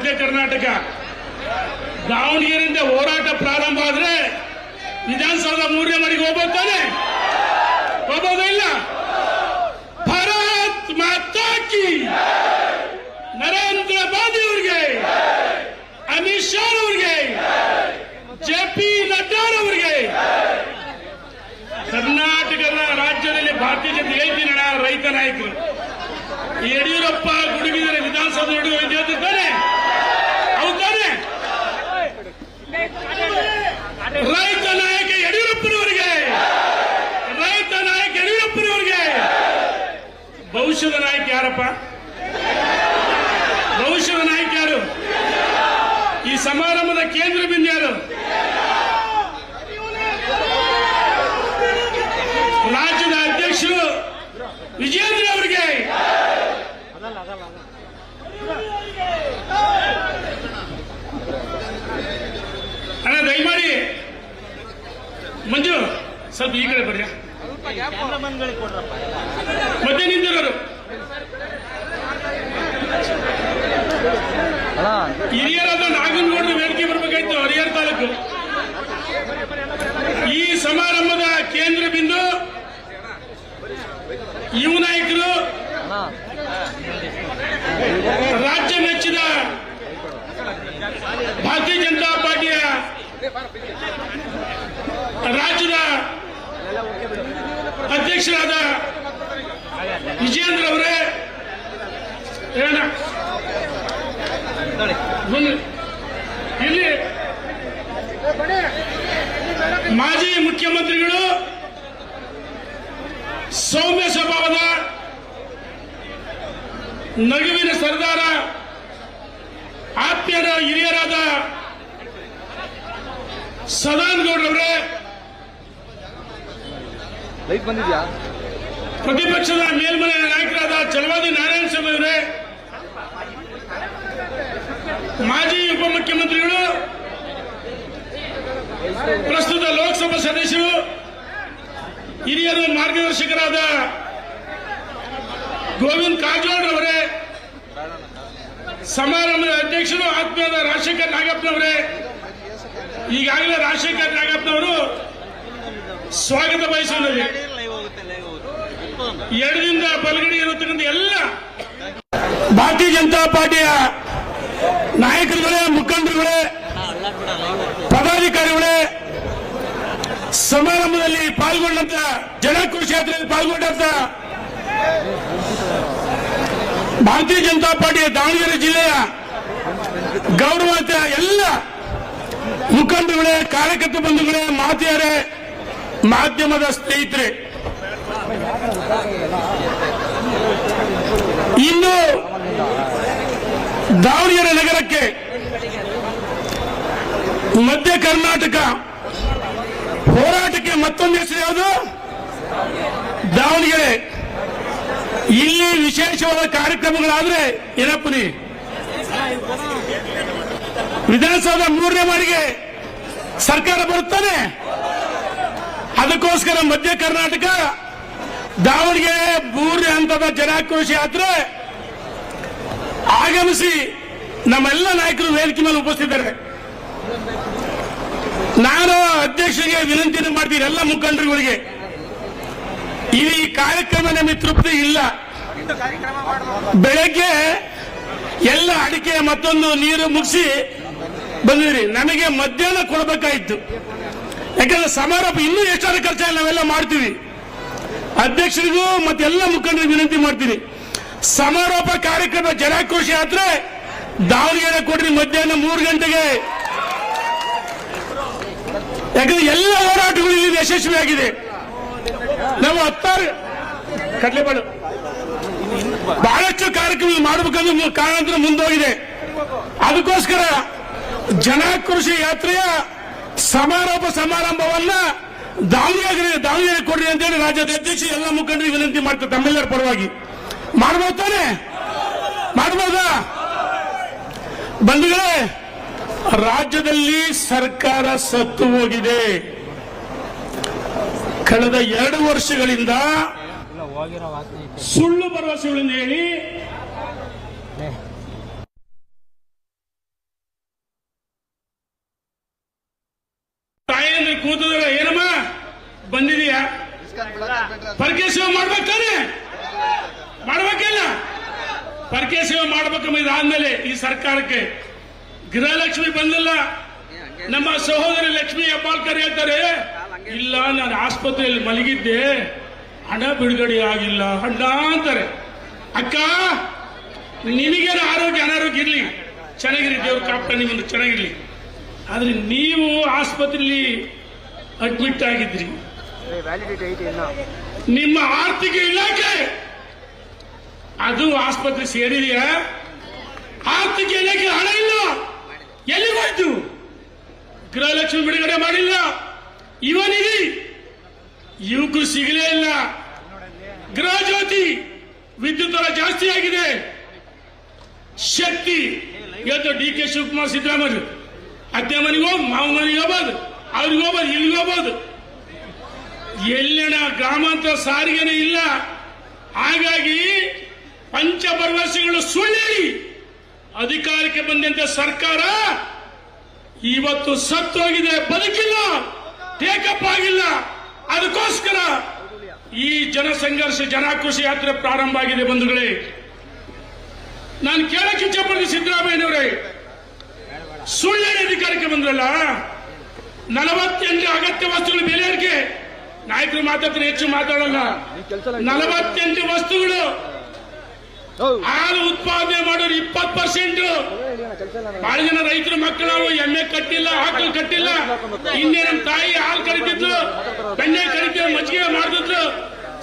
ಮಧ್ಯ ಕರ್ನಾಟಕ. ದಾವಣಗೆರೆಯಿಂದ ಹೋರಾಟ ಪ್ರಾರಂಭ ಆದ್ರೆ ವಿಧಾನಸೌಧ ಮೂರನೇ ಮನೆಗೆ ಹೋಗ್ಬೋದು ತಾನೆ? ಹೋಗ್ಬೋದಾ ಇಲ್ಲ? ಭಾರತ್ ಮಾತಾಕಿ ನರೇಂದ್ರ ಮೋದಿ ಅವರಿಗೆ ಅಮಿತ್ ಶಾ ಅವರಿಗೆ ಜೆ! ಪಿ ನಡ್ಡಾರವರಿಗೆ ಕರ್ನಾಟಕದ ರಾಜ್ಯದಲ್ಲಿ ಭಾರತೀಯ ಜನತೆ ಹೇಳ್ತೀನಿ ಅಣ್ಣ, ರೈತ ನಾಯಕರು. ಯಡಿಯೂರಪ್ಪ ಗುಡುಗಿದರೆ ವಿಧಾನಸೌಧ ನಡುವೆ ಹೌದು ತಾನೆ ರೈತ ನಾಯಕ ಯಡಿಯೂರಪ್ಪನವರಿಗೆ, ರೈತ ನಾಯಕ ಯಡಿಯೂರಪ್ಪನವರಿಗೆ. ಭವಿಷ್ಯದ ನಾಯಕ ಯಾರಪ್ಪ? ಭವಿಷ್ಯದ ನಾಯಕ ಯಾರು? ಈ ಸಮಾರಂಭದ ಕೇಂದ್ರ ಬಿಂದು ಯಾರು ರಾಜ್ಯದ ಅಧ್ಯಕ್ಷರು ವಿಜೇಂದ್ರ ಅವರಿಗೆ ಅಣ್ಣ ದಯಮಾಡಿ ಮಂಜು ಸ್ವಲ್ಪ ಈ ಕಡೆ ಬರ್ರಿ ಕ್ಯಾಮ್ರಾಮನ್ಗಳಿಗೆ ಕೊಡ್ರಪ್ಪ ಮಧ್ಯೆ ನಿಂತಿರೋರು ಅಣ್ಣ ಹಿರಿಯರಾದ ನಾಗನಗೌಡರು ವೇದಿಕೆ ಬರಬೇಕಾಯ್ತು ಹರಿಹರ ತಾಲೂಕು ಈ ಸಮಾರಂಭದ ಕೇಂದ್ರ ಬಿಂದು ಯುವ ನಾಯಕರು ಅಣ್ಣ ರಾಜ್ಯ ಮೆಚ್ಚಿದ ಭಾರತೀಯ ಜನತಾ ಪಾರ್ಟಿಯ ರಾಜ್ಯದ ಅಧ್ಯಕ್ಷರಾದ ವಿಜೇಂದ್ರ ಅವರೇ ಹೇಳ ಬನ್ನಿ. ಇಲ್ಲಿ. ಮಾಜಿ ಮುಖ್ಯಮಂತ್ರಿಗಳು ಸೌಮ್ಯ ಸ್ವಭಾವದ ನಗುವಿನ ಸರ್ದಾರ ಆತ್ಮೀಯರ ಹಿರಿಯರಾದ ಸದಾನ್ ಗೌಡ್ರವರೇ ಲೈಟ್ ಬಂದಿದ್ಯಾ? ಪ್ರತಿಪಕ್ಷದ ಮೇಲ್ಮನೆಯ ನಾಯಕರಾದ ಚಲವಾದಿ ನಾರಾಯಣ ಸ್ವಾಮಿ ಅವರೇ ಮಾಜಿ ಉಪಮುಖ್ಯಮಂತ್ರಿಗಳು ಪ್ರಸ್ತುತ ಲೋಕಸಭಾ ಸದಸ್ಯರು, ಹಿರಿಯರು ಮಾರ್ಗದರ್ಶಕರಾದ ಗೋವಿಂದ್ ಕಾರಜೋಳ ಅವರೇ ಸಮಾರಂಭದ ಅಧ್ಯಕ್ಷರು ಆತ್ಮೀಯದ ರಾಜಶೇಖರ್ ನಾಗಪ್ಪನವರೇ, ಈಗಾಗಲೇ ರಾಜಶೇಖರ್ ನಾಗಪ್ಪನವರು ಸ್ವಾಗತ ಬಯಸಿದ್ದಾರೆ ಎರಡರಿಂದ ಬಲಗಡೆ ಇರತಕ್ಕಂಥ ಎಲ್ಲ ಭಾರತೀಯ ಜನತಾ ಪಾರ್ಟಿಯ ನಾಯಕರುಗಳೇ, ಮುಖಂಡರುಗಳೇ, ಪದಾಧಿಕಾರಿಗಳೇ, ಸಮಾರಂಭದಲ್ಲಿ ಪಾಲ್ಗೊಂಡಂತ ಜನಕೃಷಿ ಯಾತ್ರೆಯಲ್ಲಿ ಪಾಲ್ಗೊಂಡಂತ ಭಾರತೀಯ ಜನತಾ ಪಾರ್ಟಿಯ ದಾವಣಗೆರೆ ಜಿಲ್ಲೆಯ ಗೌರವಾಂತ ಎಲ್ಲ ಮುಖಂಡರುಗಳೇ, ಕಾರ್ಯಕರ್ತ ಬಂಧುಗಳೇ, ಮಾತೆಯರೇ, ಮಾಧ್ಯಮದ ಸ್ನೇಹಿತರೆ. ಇನ್ನು ದಾವಣಗೆರೆ ನಗರಕ್ಕೆ ಮಧ್ಯ ಕರ್ನಾಟಕ ಹೋರಾಟಕ್ಕೆ ಮತ್ತೊಂದು ಹೆಸರು ಯಾವುದು? ದಾವಣಗೆರೆ. ಇಲ್ಲಿ ವಿಶೇಷವಾದ ಕಾರ್ಯಕ್ರಮಗಳಾದ್ರೆ ಏನಪ್ಪನಿ? ವಿಧಾನಸೌಧ ಮೂರನೇ ಬಾರಿಗೆ ಸರ್ಕಾರ ಬರುತ್ತಾನೆ. ಅದಕ್ಕೋಸ್ಕರ ಮಧ್ಯ ಕರ್ನಾಟಕ ದಾವಣಗೆರೆ ಮೂರನೇ ಹಂತದ ಜನಾಕ್ರೋಶ ಯಾತ್ರೆ ಆಗಮಿಸಿ ನಮ್ಮೆಲ್ಲ ನಾಯಕರು ವೇದಿಕೆ ಮೇಲೆ ಉಪಸ್ಥಿತರೆ ನಾನು ಅಧ್ಯಕ್ಷರಿಗೆ ವಿನಂತಿಯನ್ನು ಮಾಡ್ತೀನಿ ಎಲ್ಲ ಮುಖಂಡರುಗಳಿಗೆ. ಈ ಕಾರ್ಯಕ್ರಮ ನಮಗೆ ತೃಪ್ತಿ ಇಲ್ಲ. ಬೆಳಗ್ಗೆ ಎಲ್ಲ ಅಡಿಕೆ ಮತ್ತೊಂದು ನೀರು ಮುಗಿಸಿ ಬಂದಿದ್ರಿ. ನಮಗೆ ಮಧ್ಯಾಹ್ನ ಕೊಡಬೇಕಾಯಿತು ಯಾಕಂದ್ರೆ ಸಮಾರೋಪ ಇನ್ನೂ ಎಷ್ಟಾದ ಖರ್ಚಾಗಿ ನಾವೆಲ್ಲ ಮಾಡ್ತೀವಿ. ಅಧ್ಯಕ್ಷರಿಗೂ ಮತ್ತೆಲ್ಲ ಮುಖಂಡರಿಗೆ ವಿನಂತಿ ಮಾಡ್ತೀನಿ. ಸಮಾರೋಪ ಕಾರ್ಯಕ್ರಮ ಜನಾಕ್ರೋಶ ಯಾತ್ರೆ, ದಾವಣಗೆರೆ ಕೊಡ್ರಿ ಮಧ್ಯಾಹ್ನ ಮೂರು ಗಂಟೆಗೆ. ಯಾಕಂದ್ರೆ ಎಲ್ಲ ಹೋರಾಟಗಳು ಇಲ್ಲಿ ಯಶಸ್ವಿಯಾಗಿದೆ. ನಾವು ಹತ್ತಾರು ಕಡ್ಲೆಬಾಳು. ಬಹಳಷ್ಟು ಕಾರ್ಯಕ್ರಮ ಮಾಡಬೇಕಂದ್ರೆ ಕಾರಣ ಕಾರಣಾಂತರ ಮುಂದೋಗಿದೆ. ಅದಕ್ಕೋಸ್ಕರ ಜನಾಕ್ರೋಶ ಯಾತ್ರೆಯ ಸಮಾರೋಪ ಸಮಾರಂಭವನ್ನ ದಾವಣಗೆರೆ ದಾವಣಗೆರೆ ಕೊಡ್ರಿ ಅಂತೇಳಿ ರಾಜ್ಯದ ಅಧ್ಯಕ್ಷ ಎಲ್ಲ ಮುಖಂಡರಿಗೆ ವಿನಂತಿ ಮಾಡ್ತಾರೆ ತಮ್ಮೆಲ್ಲರ ಪರವಾಗಿ. ಮಾಡ್ಬೋದು ತಾನೆ? ಮಾಡ್ಬೋದಾ? ಬಂಧುಗಳೇ ರಾಜ್ಯದಲ್ಲಿ ಸರ್ಕಾರ ಸತ್ತು ಹೋಗಿದೆ. ಕಳೆದ ಎರಡು ವರ್ಷಗಳಿಂದ ಸುಳ್ಳು ಭರವಸೆಗಳನ್ನು ಹೇಳಿ ಮಾಡ್ಬೇಕಮ್ಮ ಇದಾದ್ಮೇಲೆ ಈ ಸರ್ಕಾರಕ್ಕೆ ಗೃಹಲಕ್ಷ್ಮಿ ಬಂದಿಲ್ಲ. ನಮ್ಮ ಸಹೋದರಿ ಲಕ್ಷ್ಮಿ ಹೆಬ್ಬಾಳ್ಕರ್ ಹೇಳ್ತಾರೆ, ಇಲ್ಲ, ನಾನು ಆಸ್ಪತ್ರೆಯಲ್ಲಿ ಮಲಗಿದ್ದೆ, ಹಣ ಬಿಡುಗಡೆ ಆಗಿಲ್ಲ, ಹಣ ಅಂತಾರೆ. ಅಕ್ಕ, ನಿನಗೇನು ಆರೋಗ್ಯ, ಅನಾರೋಗ್ಯ ಇರಲಿ? ಚೆನ್ನಾಗಿರಿ, ದೇವ್ರ ಕಾಪ್ಟ ನಿಮ್ಮನ್ನು ಚೆನ್ನಾಗಿರ್ಲಿ. ಆದ್ರೆ ನೀವು ಆಸ್ಪತ್ರೆಯಲ್ಲಿ ಅಡ್ಮಿಟ್ ಆಗಿದ್ರಿ. ನಿಮ್ಮ ಆರ್ಥಿಕ ಇಲಾಖೆ, ಅದು ಆಸ್ಪತ್ರೆ ಸೇರಿದೆಯಾ? ಆರ್ಥಿಕ ಇಲಾಖೆ ಹಣ ಇಲ್ಲ. ಎಲ್ಲಿ ಹೋಯ್ತು? ಗೃಹಲಕ್ಷ್ಮಿ ಬಿಡುಗಡೆ ಮಾಡಿಲ್ಲ. ಇವನಿಗೆ ಯುವಕರು ಸಿಗಲೇ ಇಲ್ಲ. ಗೃಹ ಜ್ಯೋತಿ ವಿದ್ಯುತ್ ದರ ಜಾಸ್ತಿ ಆಗಿದೆ. ಶಕ್ತಿ. ಇವತ್ತು ಡಿ ಕೆ ಶಿವಕುಮಾರ್ ಸಿದ್ದರಾಮಯ್ಯ ಅತ್ತೆ ಮನೆಗೆ ಹೋಗಿ, ಮಾವ ಮನೆಗೆ ಹೋಗ್ಬೋದು, ಅವ್ರಿಗೆ ಹೋಗ್ಬೋದು, ಇಲ್ಲಿಗೆ ಹೋಗ್ಬೋದು. ಎಲ್ಲಿನ ಗ್ರಾಮಾಂತರ ಸಾರಿಗೆನೇ ಇಲ್ಲ. ಹಾಗಾಗಿ ಪಂಚ ಭರವಸೆಗಳು ಅಧಿಕಾರಕ್ಕೆ ಬಂದಂತೆ ಸರ್ಕಾರ ಇವತ್ತು ಸತ್ತೋಗಿದೆ. ಬದುಕಿಲ್ಲ. ಟೇಕಪ್ ಆಗಿಲ್ಲ. ಅದಕ್ಕೋಸ್ಕರ ಈ ಜನಸಂಘರ್ಷ ಜನಾಕ್ರೋಶ ಯಾತ್ರೆ ಪ್ರಾರಂಭ ಆಗಿದೆ ಬಂಧುಗಳೇ. ನಾನು ಕೇಳಕ್ಕೆ ಇಚ್ಛಪಡ್ತೀನಿ ಸಿದ್ದರಾಮಯ್ಯನವರೇ. ಸುಳ್ಳು ಅಧಿಕಾರಕ್ಕೆ ಬಂದ್ರಲ್ಲ? ನಲವತ್ತೆಂಟು ಅಗತ್ಯ ವಸ್ತುಗಳು ಬೆಲೆ ಏರಿಕೆ ನಾಯಕರು ಮಾತಾಡ್ತಾರೆ, ಹೆಚ್ಚು ಮಾತಾಡಲ್ಲ. ನಲವತ್ತೆಂಟು ವಸ್ತುಗಳು ಹಾಲು ಉತ್ಪಾದನೆ ಮಾಡೋರು ಇಪ್ಪತ್ತು ಪರ್ಸೆಂಟ್ ಬಹಳ ಜನ ರೈತರ ಮಕ್ಕಳು ಎಮ್ಮೆ ಕಟ್ಟಿಲ್ಲ ಆಕಳು ಕಟ್ಟಿಲ್ಲ. ಹಿಂದೆ ನಮ್ಮ ತಾಯಿ ಹಾಲು ಕರಿತಿದ್ರು ಬೆಣ್ಣೆ ಕರಿತಿದ್ರು ಮಜ್ಜಿಗೆ ಮಾಡ್ತಿದ್ರು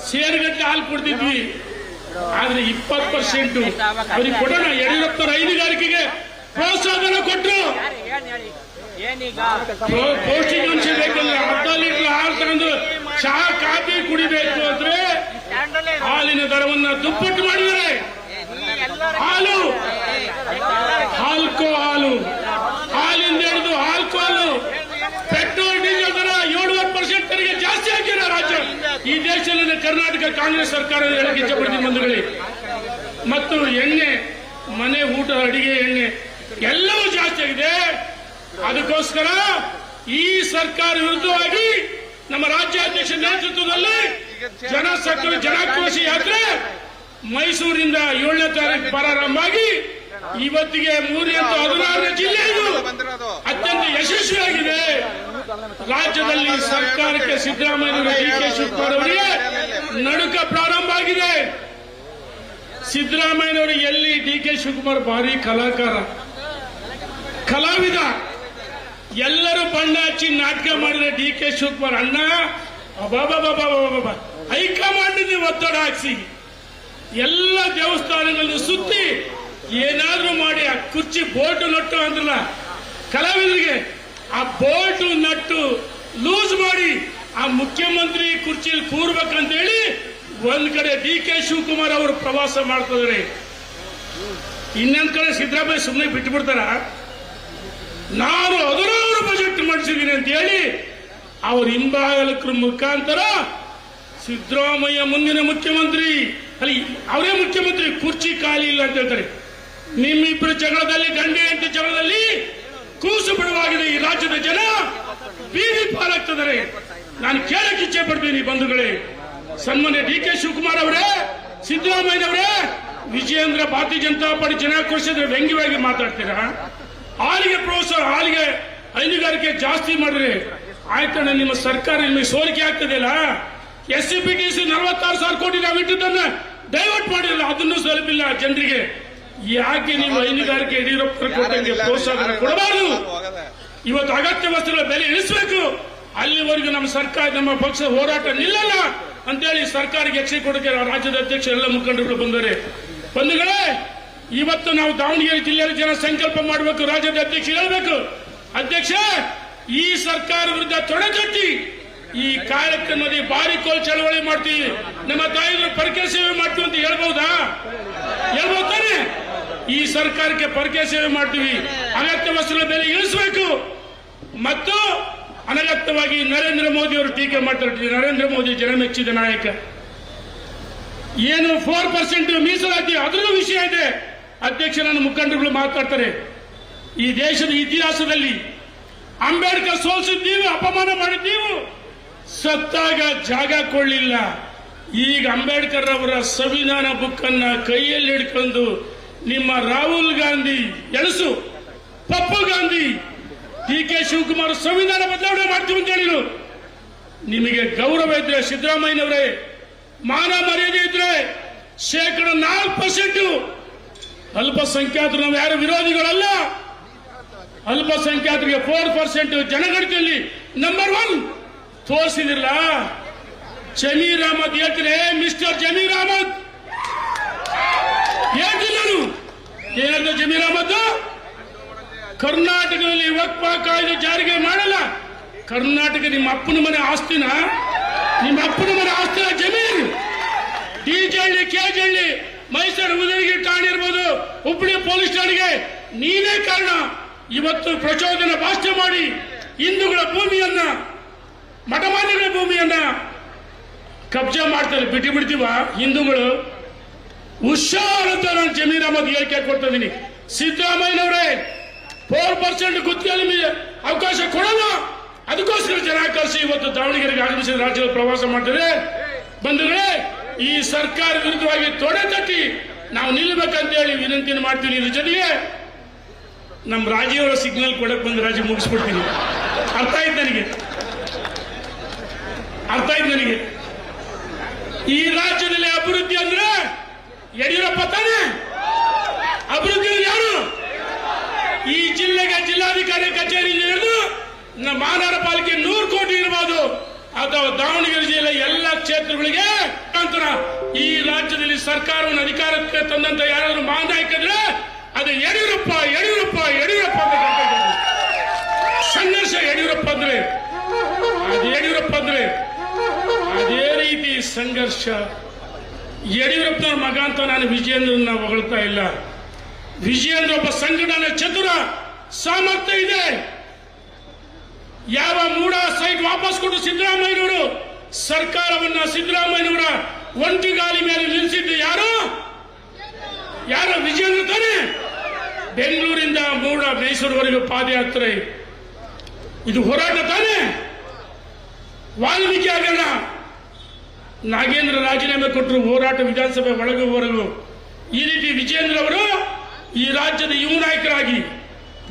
ಸೇರುಗಟ್ಟಲೆ ಹಾಲು ಕೊಡ್ತಿದ್ವಿ. ಆದ್ರೆ ಇಪ್ಪತ್ ಪರ್ಸೆಂಟ್ ಅವ್ರಿಗೆ ಕೊಡೋಣ ಯಡಿಯೂರಪ್ಪ ಹೈನುಗಾರಿಕೆಗೆ ಪ್ರೋತ್ಸಾಹನ ಕೊಟ್ಟರು ಪೌಷ್ಟಿಕಾಂಶ ಬೇಕಲ್ಲ ಹತ್ತು ಲೀಟರ್ ಹಾಲು ತಗೊಂಡು ಚಹಾ ಕಾಫಿ ಕುಡಿಬೇಕು ಅಂದ್ರೆ ಹಾಲಿನ ದರವನ್ನ ದುಪ್ಪಟ್ಟು ಮಾಡಿದ್ದಾರೆ. ಹಾಲು. ಹಾಲ್ಕೋ ಹಾಲು. ಹಾಲಿಂದ ಹಿಡಿದು ಹಾಲ್ಕೋಲು ಪೆಟ್ರೋಲ್, ಡೀಸೆಲ್ ದರ ಏಳುವರೆ ಪರ್ಸೆಂಟ್ ತೆರಿಗೆ ಜಾಸ್ತಿ ಹಾಕಿರ ರಾಜ್ಯ. ಈ ದೇಶದಲ್ಲಿ ಕರ್ನಾಟಕ ಕಾಂಗ್ರೆಸ್ ಸರ್ಕಾರ ಹೇಳಕ್ಕೆ ಇಚ್ಛಪಡ್ತೀನಿ ಬಂಧುಗಳೇ. ಮತ್ತು ಎಣ್ಣೆ, ಮನೆ ಊಟ, ಅಡಿಗೆ ಎಣ್ಣೆ ಎಲ್ಲವೂ ಜಾಸ್ತಿ ಆಗಿದೆ. ಅದಕ್ಕೋಸ್ಕರ ಈ ಸರ್ಕಾರ ವಿರುದ್ಧವಾಗಿ ನಮ್ಮ ರಾಜ್ಯಾಧ್ಯಕ್ಷ ನೇತೃತ್ವದಲ್ಲಿ ಜನ ಸಕ್ರಿಯ ಜನಾಕ್ರೋಶ ಯಾತ್ರೆ ಮೈಸೂರಿಂದ ಏಳನೇ ತಾರೀಕು ಪ್ರಾರಂಭ ಆಗಿ ಇವತ್ತಿಗೆ ಮೂರನೇ, ಹದಿನಾರನೇ ಜಿಲ್ಲೆ ಇದು. ಅತ್ಯಂತ ಯಶಸ್ವಿಯಾಗಿದೆ. ರಾಜ್ಯದಲ್ಲಿ ಸರ್ಕಾರಕ್ಕೆ ಸಿದ್ದರಾಮಯ್ಯ ಡಿ ಕೆ ಶಿವಕುಮಾರ್ ನಡುಕ ಪ್ರಾರಂಭ ಆಗಿದೆ. ಸಿದ್ದರಾಮಯ್ಯನವರು ಎಲ್ಲಿ ಡಿ ಕೆ ಶಿವಕುಮಾರ್ ಭಾರಿ ಕಲಾಕಾರ, ಕಲಾವಿದ. ಎಲ್ಲರೂ ಬಣ್ಣ ಹಚ್ಚಿ ನಾಟಕ ಮಾಡಿದ್ರೆ ಡಿ ಕೆ ಶಿವಕುಮಾರ್ ಅಣ್ಣ, ಅಬ್ಬಬ್ಬಬ್ಬಬ್ಬಬ್ಬಬ್ಬ. ಹೈಕಮಾಂಡ್ ಒತ್ತಡ ಹಾಕ್ಸಿ. ಎಲ್ಲ ದೇವಸ್ಥಾನಗಳನ್ನು ಸುತ್ತಿ ಏನಾದ್ರೂ ಮಾಡಿ ಆ ಕುರ್ಚಿ ಬೋಲ್ಟ್ ನಟ್ಟು ಅಂದ್ರಲ್ಲ, ಕಲಾವಿದರಿಗೆ ಆ ಬೋಲ್ಟ್ ನಟ್ಟು ಲೂಸ್ ಮಾಡಿ ಆ ಮುಖ್ಯಮಂತ್ರಿ ಕುರ್ಚಿಲಿ ಕೂರ್ಬೇಕಂತ ಹೇಳಿ ಒಂದ್ ಕಡೆ ಡಿ ಕೆ ಶಿವಕುಮಾರ್ ಅವರು ಪ್ರವಾಸ ಮಾಡ್ತಿದ್ರಿ ಇನ್ನೊಂದ್ ಕಡೆ ಸಿದ್ದರಾಮಯ್ಯ ಸುಮ್ಮನೆ ಬಿಟ್ಟು ಬಿಡ್ತಾರ ನಾನು ಹದಿನಾರು ಬಜೆಟ್ ಮಾಡಿಸಿದ್ದೀನಿ ಅಂತ ಹೇಳಿ ಅವ್ರ ಹಿಂಭಾಗಲಕ್ರ ಮುಖಾಂತರ ಸಿದ್ದರಾಮಯ್ಯ ಮುಂದಿನ ಮುಖ್ಯಮಂತ್ರಿ. ಅಲ್ಲಿ ಅವರೇ ಮುಖ್ಯಮಂತ್ರಿ, ಕುರ್ಚಿ ಖಾಲಿ ಇಲ್ಲ ಅಂತ ಹೇಳ್ತಾರೆ. ನಿಮ್ಮಿಬ್ಬರ ಜಗಳದಲ್ಲಿ, ಗಂಡೆ ಅಂತ ಜಗಳದಲ್ಲಿ ಕೂಸು ಬಿಡುವಾಗಿದೆ ಈ ರಾಜ್ಯದ ಜನ. ಬೀದಿ ಪಾಲಾಗ್ತಿದ್ದಾರೆ. ನಾನು ಕೇಳಕ್ಕೆ ಇಚ್ಛೆ ಪಡ್ತೀನಿ ಬಂಧುಗಳೇ. ಸನ್ಮಾನ್ಯ ಡಿ ಕೆ ಶಿವಕುಮಾರ್ ಅವರೇ, ಸಿದ್ದರಾಮಯ್ಯನವರೇ, ವಿಜಯೇಂದ್ರ ಭಾರತೀಯ ಜನತಾ ಪಾರ್ಟಿ ಜನಾಕ್ರೋಶದ ವ್ಯಂಗ್ಯವಾಗಿ ಮಾತಾಡ್ತೀರಾ? ಹಾಲಿಗೆ ಪ್ರೋತ್ಸಾಹ, ಹಾಲಿಗೆ ಹೈನುಗಾರಿಕೆ ಜಾಸ್ತಿ ಮಾಡಿದ್ರೆ ಆಯ್ತಣ್ಣ, ನಿಮ್ಮ ಸರ್ಕಾರ ನಿಮಗೆ ಸೋರಿಕೆ ಆಗ್ತದೆಯಲ್ಲ S C P T C ನಲವತ್ತಾರು ಸಾವಿರ ಕೋಟಿ ನಾವು ಇಟ್ಟಿದ್ದನ್ನ ಡೈವರ್ಟ್ ಮಾಡಿಲ್ಲ. ಅದನ್ನು ಸ್ವಲ್ಪಿಲ್ಲ ಜನರಿಗೆ. ಯಾಕೆ ನೀವು ಹೈನುಗಾರಿಕೆ ಯಡಿಯೂರಪ್ಪ ಕೊಟ್ಟಂಗೆ ಪ್ರೋತ್ಸಾಹ ಕೊಡಬಾರದು. ಇವತ್ತು ಅಗತ್ಯ ವಸ್ತುಗಳ ಬೆಲೆ ಇಳಿಸಬೇಕು. ಅಲ್ಲಿವರೆಗೂ ನಮ್ಮ ಸರ್ಕಾರ ನಮ್ಮ ಪಕ್ಷ ಹೋರಾಟ ನಿಲ್ಲಲ್ಲ ಅಂತೇಳಿ ಸರ್ಕಾರಕ್ಕೆ ಎಚ್ಚರಿಕೆ ಕೊಡಕ್ಕೆ ರಾಜ್ಯದ ಅಧ್ಯಕ್ಷ ಎಲ್ಲ ಮುಖಂಡರು ಬಂದರೆ. ಬಂಧುಗಳೇ ಇವತ್ತು ನಾವು ದಾವಣಗೆರೆ ಜಿಲ್ಲೆಯ ಜನ ಸಂಕಲ್ಪ ಮಾಡಬೇಕು ರಾಜ್ಯದ ಅಧ್ಯಕ್ಷ ಹೇಳಬೇಕು. ಅಧ್ಯಕ್ಷ ಈ ಸರ್ಕಾರ ವಿರುದ್ಧ ತೊಡೆತಟ್ಟಿ ಈ ಕಾರ್ಯಕ್ರಮದಲ್ಲಿ ಬಾರಿ ಕೋಲ್ ಚಳವಳಿ ಮಾಡ್ತೀವಿ. ನಮ್ಮ ತಾಯಿಗಳು ಪರಕೆ ಸೇವೆ ಮಾಡ್ತೀವಿ ಅಂತ ಹೇಳ್ಬಹುದಾ ಹೇಳ್ಬೋದು? ತಾನೆ ಈ ಸರ್ಕಾರಕ್ಕೆ ಪರಕೆ ಸೇವೆ ಮಾಡ್ತೀವಿ. ಅನಗತ್ಯ ವಸ್ತುಗಳ ಬೆಲೆ ಇಳಿಸಬೇಕು. ಮತ್ತು ಅನಗತ್ಯವಾಗಿ ನರೇಂದ್ರ ಮೋದಿ ಅವರು ಟೀಕೆ ಮಾಡ್ತಾರೆ. ನರೇಂದ್ರ ಮೋದಿ ಜನಮೆಚ್ಚಿದ ನಾಯಕ. ಏನು ಫೋರ್ ಪರ್ಸೆಂಟ್ ಮೀಸಲಾತಿ ಅದರಲ್ಲೂ ವಿಷಯ ಇದೆ. ಅಧ್ಯಕ್ಷ ನನ್ನ ಮುಖಂಡರುಗಳು ಮಾತಾಡ್ತಾರೆ. ಈ ದೇಶದ ಇತಿಹಾಸದಲ್ಲಿ ಅಂಬೇಡ್ಕರ್ ಸೋಲಿಸಿದ್ದೀವಿ, ಅಪಮಾನ ಮಾಡಿದ್ದೀವಿ. ಸತ್ತಾಗ ಜಾಗ ಕೊಡಲಿಲ್ಲ ಈಗ ಅಂಬೇಡ್ಕರ್ ಅವರ ಸಂವಿಧಾನ ಬುಕ್ ಅನ್ನ ಕೈಯಲ್ಲಿ ಹಿಡ್ಕೊಂಡು ನಿಮ್ಮ ರಾಹುಲ್ ಗಾಂಧಿ ಎಳಸು ಪಪ್ಪು ಗಾಂಧಿ, ಡಿ ಕೆ ಶಿವಕುಮಾರ್ ಸಂವಿಧಾನ ಬದಲಾವಣೆ ಮಾಡ್ತೀವಿ ಅಂತ ಹೇಳಿದ್ರು. ನಿಮಗೆ ಗೌರವ ಇದ್ರೆ ಸಿದ್ದರಾಮಯ್ಯನವರೇ, ಮಾನ ಮರ್ಯಾದೆ ಇದ್ರೆ ಶೇಕಡ ನಾಲ್ಕು ಪರ್ಸೆಂಟ್. ಅಲ್ಪಸಂಖ್ಯಾತರು ನಾವು ಯಾರು ವಿರೋಧಿಗಳಲ್ಲ. ಅಲ್ಪಸಂಖ್ಯಾತರಿಗೆ ಫೋರ್ ಪರ್ಸೆಂಟ್ ಜನಗಣತಿಯಲ್ಲಿ ನಂಬರ್ ಒನ್ ತೋರಿಸಿದಿಲ್ಲ ಜಮೀರ್ ಅಹಮದ್ ಹೇಳ್ತೀನಿ. ಮಿಸ್ಟರ್ ಜಮೀರ್ ಅಹಮದ್ ಹೇಳ್ತೀನಿ ನಾನು. ಏನಂತ ಜಮೀರ್ ಅಹಮದ್ ಕರ್ನಾಟಕದಲ್ಲಿ ವಕ್ಫ ಕಾಯ್ದೆ ಜಾರಿಗೆ ಮಾಡಲ್ಲ. ಕರ್ನಾಟಕ ನಿಮ್ಮ ಅಪ್ಪನ ಮನೆ ಆಸ್ತಿನ, ನಿಮ್ಮ ಅಪ್ಪನ ಮನೆ ಆಸ್ತಿನ ಜಮೀನು. ಡಿಜಳ್ಳಿ ಕೆಜಳ್ಳಿ ಮೈಸೂರು ಉದಯಗಿರಿ ಠಾಣೆ ಇರ್ಬೋದು ಹುಬ್ಬಳ್ಳಿ ಪೊಲೀಸ್ ಠಾಣೆಗೆ ನೀನೇ ಕಾರಣ. ಇವತ್ತು ಪ್ರಚೋದನೆ ಭಾಷೆ ಮಾಡಿ ಹಿಂದೂಗಳ ಭೂಮಿಯನ್ನ ಮಠಮಾನ್ಯಗಳ ಭೂಮಿಯನ್ನ ಕಬ್ಜಾ ಮಾಡ್ತಾರೆ, ಬಿಟ್ಟು ಬಿಡ್ತೀವ? ಹಿಂದೂಗಳು ಹುಷಾರ್ ಅಂತ ನಾನು ಜಮೀರ್ ಅಹಮದ್ ಹೇಳಿಕೆ ಕೊಡ್ತಾ ಸಿದ್ದರಾಮಯ್ಯನವರೇ ಫೋರ್ ಪರ್ಸೆಂಟ್ ಗುತ್ತಿಗೆ ಅವಕಾಶ ಕೊಡೋಣ ಅದಕ್ಕೋಸ್ಕರ ಜನ ಕಳಿಸಿ ಇವತ್ತು ದಾವಣಗೆರೆಗೆ ಆಗಮಿಸಿದ ರಾಜ್ಯದ ಪ್ರವಾಸ ಮಾಡ್ತಾರೆ. ಬಂದರೆ ಈ ಸರ್ಕಾರ ವಿರುದ್ಧವಾಗಿ ತೊಡೆ ತಟ್ಟಿ ನಾವು ನಿಲ್ಲಬೇಕಂತ ಹೇಳಿ ವಿನಂತಿಯನ್ನು ಮಾಡ್ತೀನಿ ಇದ್ರ ಜೊತೆಗೆ ನಮ್ಮ ರಾಜೀವರ ಸಿಗ್ನಲ್ ಕೊಡಕ್ ಬಂದು ರಾಜಿ ಮುಗಿಸ್ಬಿಡ್ತೀನಿ. ಅರ್ಥ ಆಯ್ತು ನನಗೆ? ಅರ್ಥ ಆಯ್ತು ನನಗೆ. ಈ ರಾಜ್ಯದಲ್ಲಿ ಅಭಿವೃದ್ಧಿ ಅಂದ್ರೆ ಯಡಿಯೂರಪ್ಪ ತಾನೇ. ಅಭಿವೃದ್ಧಿ ಯಾರು? ಈ ಜಿಲ್ಲೆಗೆ ಜಿಲ್ಲಾಧಿಕಾರಿ ಕಚೇರಿ ಮಹಾನಗರ ಪಾಲಿಕೆ ನೂರು ಕೋಟಿ ಇರಬಹುದು ಅಥವಾ ದಾವಣಗೆರೆ ಜಿಲ್ಲೆ ಎಲ್ಲ ಕ್ಷೇತ್ರಗಳಿಗೆ ಈ ರಾಜ್ಯದಲ್ಲಿ ಸರ್ಕಾರವನ್ನು ಅಧಿಕಾರಕ್ಕೆ ತಂದಂತ ಯಾರಾದ್ರೂ ಮಹಾನಾಯಕದ್ರೆ ಅದು ಯಡಿಯೂರಪ್ಪ ಯಡಿಯೂರಪ್ಪ ಯಡಿಯೂರಪ್ಪ ಅಂತ. ಸಂಘರ್ಷ ಯಡಿಯೂರಪ್ಪ ಅಂದ್ರೆ, ಅದು ಯಡಿಯೂರಪ್ಪ ಅಂದ್ರೆ ಅದೇ ರೀತಿ ಸಂಘರ್ಷ ಯಡಿಯೂರಪ್ಪನ ಮಗ ಅಂತ ನಾನು ವಿಜಯೇಂದ್ರನ ಹೊಗಳ್ತಾ ಇಲ್ಲ. ವಿಜಯೇಂದ್ರ ಒಬ್ಬ ಸಂಘಟನೆ ಚತುರ ಸಾಮರ್ಥ್ಯ ಇದೆ. ಯಾವ ಮೂಡ ಸೈಟ್ ವಾಪಸ್ ಕೊಟ್ಟು ಸಿದ್ದರಾಮಯ್ಯನವರು, ಸರ್ಕಾರವನ್ನ ಸಿದ್ದರಾಮಯ್ಯನವರ ಒಂಟಿಗಾಲಿ ಮೇಲೆ ನಿಲ್ಲಿಸಿದ್ದು ಯಾರು? ಯಾರು? ವಿಜಯೇಂದ್ರ ತಾನೆ? ಬೆಂಗಳೂರಿಂದ ಮೂಡ ಮೈಸೂರುವರೆಗೂ ಪಾದಯಾತ್ರೆ. ಇದು ಹೋರಾಟ ತಾನೆ? ವಾಲ್ಮೀಕಿ ನಾಗೇಂದ್ರ ರಾಜೀನಾಮೆ ಕೊಟ್ಟರು ಹೋರಾಟ ವಿಧಾನಸಭೆ ಒಳಗೂ ಹೊರಗು ಈ ರೀತಿ ವಿಜೇಂದ್ರ ಅವರು ಈ ರಾಜ್ಯದ ಯುವ ನಾಯಕರಾಗಿ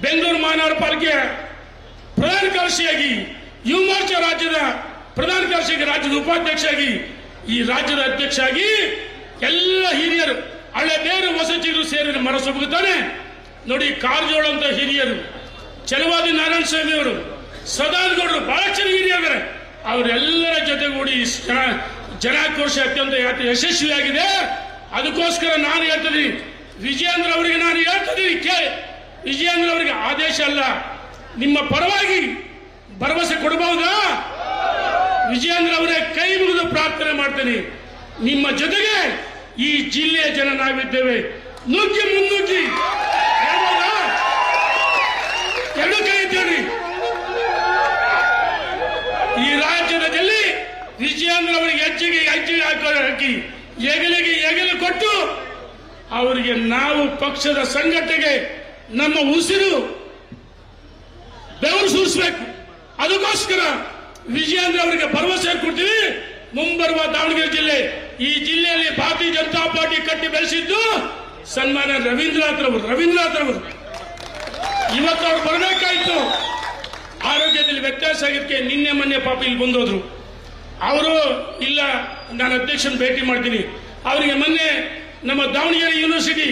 ಬೆಂಗಳೂರು ಮಹಾನಗರ ಪಾಲಿಕೆ ಪ್ರಧಾನ ಕಾರ್ಯದರ್ಶಿಯಾಗಿ, ಯುವ ಮೋರ್ಚಾ ರಾಜ್ಯದ ಪ್ರಧಾನ ಕಾರ್ಯದರ್ಶಿಯಾಗಿ, ರಾಜ್ಯದ ಉಪಾಧ್ಯಕ್ಷರಾಗಿ, ಈ ರಾಜ್ಯದ ಅಧ್ಯಕ್ಷ ಆಗಿ ಎಲ್ಲ ಹಿರಿಯರು, ಹಳೆ ಬೇರು ವಸತಿಗರು ಸೇರಿ ಮರ ಸುಬುಗುತ್ತಾನೆ ನೋಡಿ, ಕಾರಜೋಳ ಅಂತ ಹಿರಿಯರು, ಚಲವಾದಿ ನಾರಾಯಣ ಸ್ವಾಮಿ ಅವರು ಸದಾನಗೌಡರು ಬಹಳ ಚೆನ್ನಾಗಿ ಹಿರಿಯರು ಅವರೆಲ್ಲರ ಜೊತೆಗೂಡಿ ಜನಾಕ್ರೋಶ ಅತ್ಯಂತ ಯಾತ್- ಯಶಸ್ವಿಯಾಗಿದೆ. ಅದಕ್ಕೋಸ್ಕರ ನಾನು ಹೇಳ್ತೀನಿ, ವಿಜಯೇಂದ್ರ ಅವರಿಗೆ ನಾನು ಹೇಳ್ತೀನಿ, ಕೇ ವಿಜಯೇಂದ್ರ ಅವರಿಗೆ ಆದೇಶ ಅಲ್ಲ. ನಿಮ್ಮ ಪರವಾಗಿ ಭರವಸೆ ಕೊಡಬಹುದಾ? ವಿಜಯೇಂದ್ರ ಅವರೇ ಕೈ ಮುಗಿದು ಪ್ರಾರ್ಥನೆ ಮಾಡ್ತೀನಿ. ನಿಮ್ಮ ಜೊತೆಗೆ ಈ ಜಿಲ್ಲೆಯ ಜನ ನಾವಿದ್ದೇವೆ. ನುಗ್ಗಿ ಮುನ್ನುಗ್ಗಿ. ಎರಡು ಕೈ ಎತ್ತೇಳಿ ಈ ರಾಜ್ಯದಲ್ಲಿ ವಿಜಯೇಂದ್ರ ಅವರಿಗೆ ಹೆಜ್ಜೆಗೆ ಹೆಜ್ಜೆಗೆ ಹಾಕೋ ಹೆಗಲಿಗೆ ಹೆಗಲು ಕೊಟ್ಟು ಅವರಿಗೆ ನಾವು ಪಕ್ಷದ ಸಂಘಟನೆಗೆ ನಮ್ಮ ಉಸಿರು ಬೆವರು ಸೂರಿಸಬೇಕು. ಅದಕ್ಕೋಸ್ಕರ ವಿಜಯೇಂದ್ರ ಅವರಿಗೆ ಭರವಸೆ ಕೊಡ್ತೀವಿ. ಮುಂಬರುವ ದಾವಣಗೆರೆ ಜಿಲ್ಲೆ. ಈ ಜಿಲ್ಲೆಯಲ್ಲಿ ಭಾರತೀಯ ಜನತಾ ಪಾರ್ಟಿ ಕಟ್ಟಿ ಬೆಳೆಸಿದ್ದು ಸನ್ಮಾನ್ಯ ರವೀಂದ್ರನಾಥ್ ರವರು, ರವೀಂದ್ರನಾಥ್ ಇವತ್ತು ಅವ್ರು ಬರಬೇಕಾಯ್ತು. ಆರೋಗ್ಯದಲ್ಲಿ ವ್ಯತ್ಯಾಸ ಆಗಿದ್ದಕ್ಕೆ ನಿನ್ನೆ ಮೊನ್ನೆ ಪಾಪ ಇಲ್ಲಿ ಬಂದೋದ್ರು. ಅವರು, ಇಲ್ಲ, ನಾನು ಅಧ್ಯಕ್ಷನ ಭೇಟಿ ಮಾಡ್ತೀನಿ. ಅವರಿಗೆ ಮೊನ್ನೆ ನಮ್ಮ ದಾವಣಗೆರೆ ಯೂನಿವರ್ಸಿಟಿ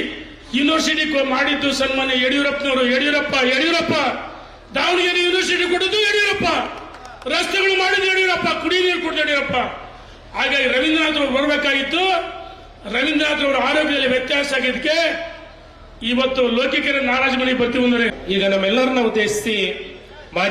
ಯೂನಿವರ್ಸಿಟಿ ಮಾಡಿದ್ದು ಸನ್ಮಾನ್ಯ ಯಡಿಯೂರಪ್ಪನವರು. ಯಡಿಯೂರಪ್ಪ ಯಡಿಯೂರಪ್ಪ! ದಾವಣಗೆರೆ ಯೂನಿವರ್ಸಿಟಿ ಕೊಡುದು ಯಡಿಯೂರಪ್ಪ! ರಸ್ತೆಗಳು ಮಾಡಿದ್ದು ಯಡಿಯೂರಪ್ಪ! ಕುಡಿ ನೀರು ಕೊಟ್ಟಿದ್ದು ಯಡಿಯೂರಪ್ಪ! ಹಾಗಾಗಿ ರವೀಂದ್ರನಾಥ್ ಅವರು ಬರಬೇಕಾಗಿತ್ತು. ರವೀಂದ್ರನಾಥ್ ಅವರ ಆರೋಗ್ಯದಲ್ಲಿ ವ್ಯತ್ಯಾಸ ಆಗಿದ್ದಕ್ಕೆ ಇವತ್ತು ಲೋಕಿಕರ ನಾರಾಜ ಮನೆಗೆ ಬರ್ತೀವಿ ಅಂದರೆ ಈಗ ನಮ್ಮೆಲ್ಲರನ್ನ ಉದ್ದೇಶಿಸಿ